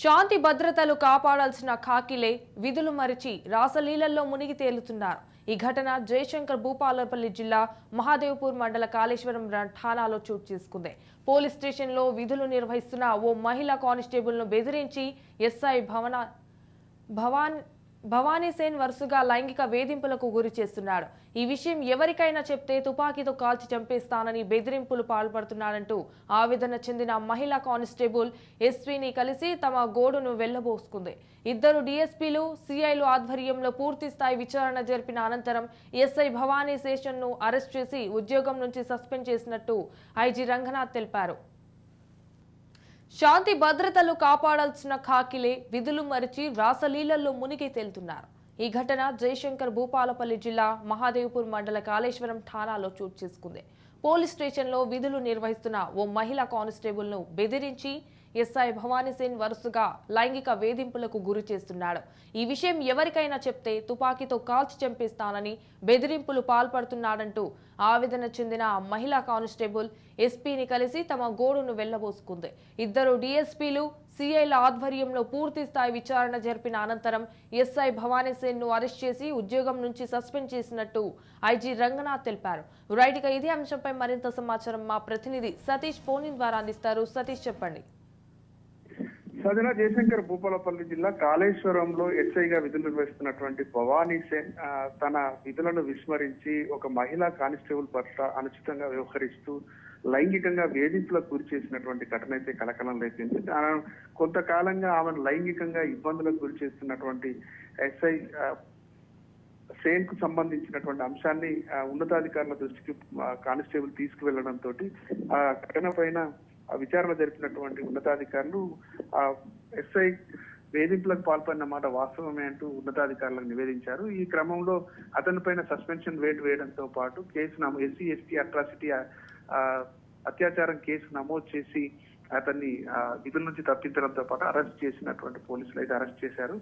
శాంతి భద్రతలు కాపాడాల్సిన ఖాకిలే విధులు మరిచి రాసలీలల్లో మునిగి తేలుతున్నారు. ఈ ఘటన జయశంకర్ భూపాలపల్లి జిల్లా మహాదేవ్పూర్ మండల కాళేశ్వరం ఠానాలో చోటు చేసుకుంది. పోలీస్ స్టేషన్లో విధులు నిర్వహిస్తున్న ఓ మహిళా కానిస్టేబుల్ను బెదిరించి ఎస్ఐ భవన భవాన్ భవానీ సేన్ వరుసగా లైంగిక వేధింపులకు గురి చేస్తున్నాడు. ఈ విషయం ఎవరికైనా చెప్తే తుపాకీతో కాల్చి చంపేస్తానని బెదిరింపులు పాల్పడుతున్నాడంటూ ఆవేదన చెందిన మహిళా కానిస్టేబుల్ ఎస్వీని కలిసి తమ గోడును వెళ్ళబోసుకుంది ఇద్దరు డీఎస్పీలు సిఐలు ఆధ్వర్యంలో పూర్తి స్థాయి విచారణ జరిపిన అనంతరం ఎస్ఐ భవానీ శేషన్ను అరెస్ట్ చేసి ఉద్యోగం నుంచి సస్పెండ్ చేసినట్టు ఐజీ రంగనాథ్ తెలిపారు. శాంతి భద్రతలు కాపాడాల్సిన ఖాకిలే విధులు మరిచి రాసలీలల్లో మునిగి తేలుతున్నారు. ఈ ఘటన జయశంకర్ భూపాలపల్లి జిల్లా మహాదేవ్పూర్ మండల కాళేశ్వరం ఠాణాలో చోటు చేసుకుంది. పోలీస్ స్టేషన్లో విధులు నిర్వహిస్తున్న ఓ మహిళా కానిస్టేబుల్ను బెదిరించి ఎస్ఐ భవానీసేన్ వరుసగా లైంగిక వేధింపులకు గురి చేస్తున్నాడు. ఈ విషయం ఎవరికైనా చెప్తే తుపాకీతో కాల్చి చంపేస్తానని బెదిరింపులు పాల్పడుతున్నాడంటూ ఆవేదన చెందిన మహిళా కానిస్టేబుల్ ఎస్పీని కలిసి తమ గోడును వెళ్ళబోసుకుంది ఇద్దరు డిఎస్పీలు సిఐల ఆధ్వర్యంలో పూర్తి స్థాయి విచారణ జరిపిన అనంతరం ఎస్ఐ భవానీసేన్ను అరెస్ట్ చేసి ఉద్యోగం నుంచి సస్పెండ్ చేసినట్టు ఐజీ రంగనాథ్ తెలిపారు. రైట్గా ఇదే అంశంపై మరింత సమాచారం మా ప్రతినిధి సతీష్ ఫోన్ ద్వారా అందిస్తారు. సతీష్ చెప్పండి. సజన జయశంకర్ భూపాలపల్లి జిల్లా కాళేశ్వరంలో ఎస్ఐగా విధులు నిర్వహిస్తున్నటువంటి భవానీ సేన్ తన విధులను విస్మరించి ఒక మహిళా కానిస్టేబుల్ పట్ల అనుచితంగా వ్యవహరిస్తూ లైంగికంగా వేధింపులకు గురి చేసినటువంటి ఘటన అయితే కలకలం లేపింది. కొంతకాలంగా ఆమెను లైంగికంగా ఇబ్బందులకు గురి చేస్తున్నటువంటి ఎస్ఐ సేన్కు సంబంధించినటువంటి అంశాన్ని ఉన్నతాధికారుల దృష్టికి కానిస్టేబుల్ తీసుకువెళ్ళడంతో ఆ ఘటన పైన ఆ విచారణ జరిపినటువంటి ఉన్నతాధికారులు ఆ ఎస్ఐ వేధింపులకు పాల్పడిన మాట వాస్తవమే అంటూ ఉన్నతాధికారులకు నివేదించారు. ఈ క్రమంలో అతని పైన సస్పెన్షన్ వేటు వేయడంతో పాటు కేసు నమో ఎస్సీ ఎస్టీ అట్రాసిటీ అత్యాచారం కేసు నమోదు చేసి అతన్ని విధుల నుంచి తప్పించడంతో పాటు అరెస్ట్ చేసినటువంటి పోలీసులు అయితే అరెస్ట్ చేశారు.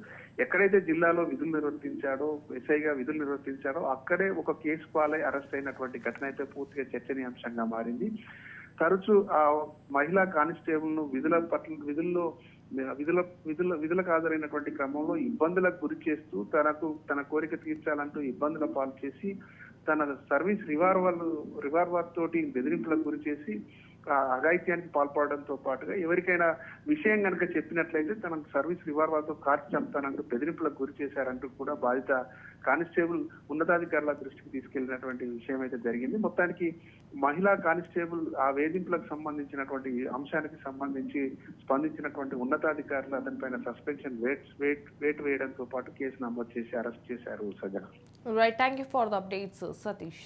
ఎక్కడైతే జిల్లాలో విధులు నిర్వర్తించాడో ఎస్ఐగా విధులు నిర్వర్తించాడో అక్కడే ఒక కేసు పాలై అరెస్ట్ అయినటువంటి ఘటన అయితే పూర్తిగా చర్చనీయాంశంగా మారింది. తరచూ ఆ మహిళా కానిస్టేబుల్ను విధుల పట్ల విధుల్లో విధుల విధుల విధులకు హాజరైనటువంటి క్రమంలో ఇబ్బందులకు గురి చేస్తూ తనకు తన కోరిక తీర్చాలంటూ ఇబ్బందుల పాలు చేసి తన సర్వీస్ రివాల్వర్ రివాల్వర్ తోటి బెదిరింపులకు గురి చేసి అఘాయిత్యానికి పాల్పడడంతో పాటుగా ఎవరికైనా విషయం కనుక చెప్పినట్లయితే తన సర్వీస్ రివాల్వర్తో చంపుతానంటూ బెదిరింపులకు గురి చేశారంటూ కూడా బాధిత కానిస్టేబుల్ ఉన్నతాధికారుల దృష్టికి తీసుకెళ్ళినటువంటి విషయం అయితే జరిగింది. మొత్తానికి మహిళా కానిస్టేబుల్ ఆ వేధింపులకు సంబంధించినటువంటి అంశానికి సంబంధించి స్పందించినటువంటి ఉన్నతాధికారులు అతనిపైన సస్పెన్షన్ వేట్ వేట్ వేట్ వేయడంతో పాటు కేసు నమోదు చేసి అరెస్ట్ చేశారు Sajana right thank you for the updates Satish